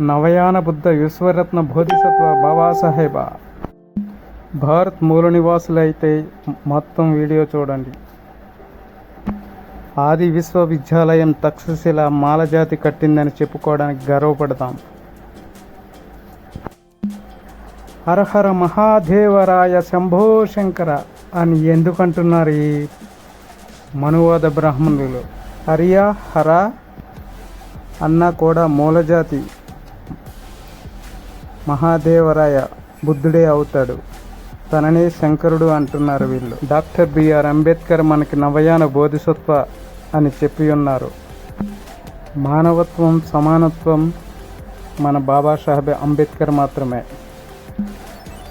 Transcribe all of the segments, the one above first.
నవయాన బుద్ధ విశ్వరత్న బోధిసత్వ బాబాసాహెబ. భారత్ మూల నివాసులైతే మొత్తం వీడియో చూడండి. ఆది విశ్వవిద్యాలయం తక్షశిల మాలజాతి కట్టిందని చెప్పుకోవడానికి గర్వపడతాం. హరహర మహాదేవరాయ శంభో శంకర అని ఎందుకంటున్నారు ఈ మనువాద బ్రాహ్మణులు? హరియా హర అన్న కూడా మూలజాతి. మహాదేవరాయ బుద్ధుడే అవుతాడు. తననే శంకరుడు అంటున్నారు వీళ్ళు. డాక్టర్ బిఆర్ అంబేద్కర్ మనకి నవయాన బోధిసత్వ అని చెప్పి ఉన్నారు మానవత్వం సమానత్వం మన బాబాసాహెబ్ అంబేద్కర్ మాత్రమే.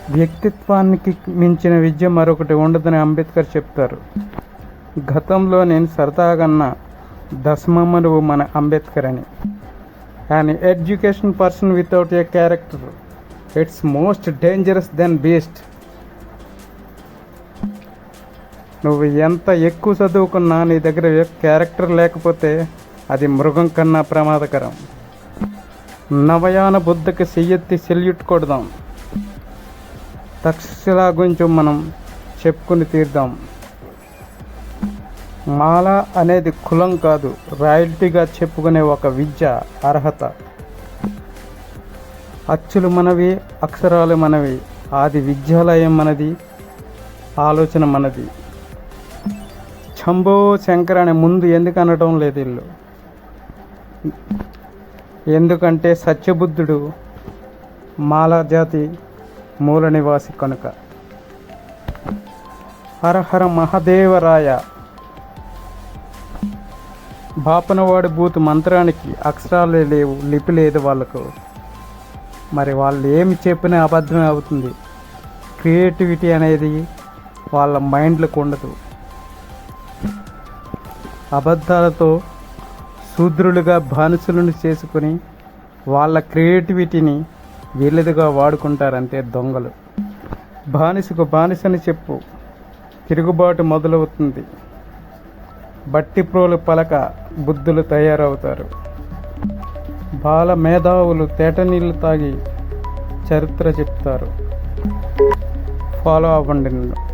వ్యక్తిత్వానికి మించిన విద్య మరొకటి ఉండదని అంబేద్కర్ చెప్తారు. గతంలో నేను సరదాగన్న దశమమ్మనువు మన అంబేద్కర్ అని. And education person without a character. It's most dangerous then beast నువ్వు ఎంత ఎక్కువ చదువుకున్నా నీ దగ్గర క్యారెక్టర్ లేకపోతే అది మృగం కన్నా ప్రమాదకరం. నవయాన బుద్ధకి చెయ్యెత్తి సెల్యూట్ కొడదాం. తక్షశిల గురించి మనం చెప్పుకుని తీర్దాం. మాల అనేది కులం కాదు రాయల్టీగా చెప్పుకునే ఒక విద్య అర్హత. అచ్చులు మనవి అక్షరాలు మనవి ఆది విద్యాలయం మనది ఆలోచన మనది. శంభో శంకర్ అనే ముందు ఎందుకు అనడం లేదు వీళ్ళు ఎందుకంటే సత్యబుద్ధుడు మాలజాతి మూల నివాసి కనుక. హరహర మహదేవరాయ. బాపనవాడి బూతు మంత్రానికి అక్షరాలే లేవు లిపి లేదు వాళ్ళకు మరి వాళ్ళు ఏమి చెప్పినా అబద్ధమే అవుతుంది. క్రియేటివిటీ అనేది వాళ్ళ మైండ్లకు ఉండదు. అబద్ధాలతో శూద్రులుగా బానిసలను చేసుకుని వాళ్ళ క్రియేటివిటీని వీళ్ళదిగా వాడుకుంటారంటే దొంగలు. బానిసకు బానిసని చెప్పు తిరుగుబాటు మొదలవుతుంది. బట్టి ప్రోలు పలక బుద్ధులు తయారవుతారు. బాల మేధావులు తేట నీళ్ళు తాగి చరిత్ర చెప్తారు. ఫాలో అవ్వండి నన్ను.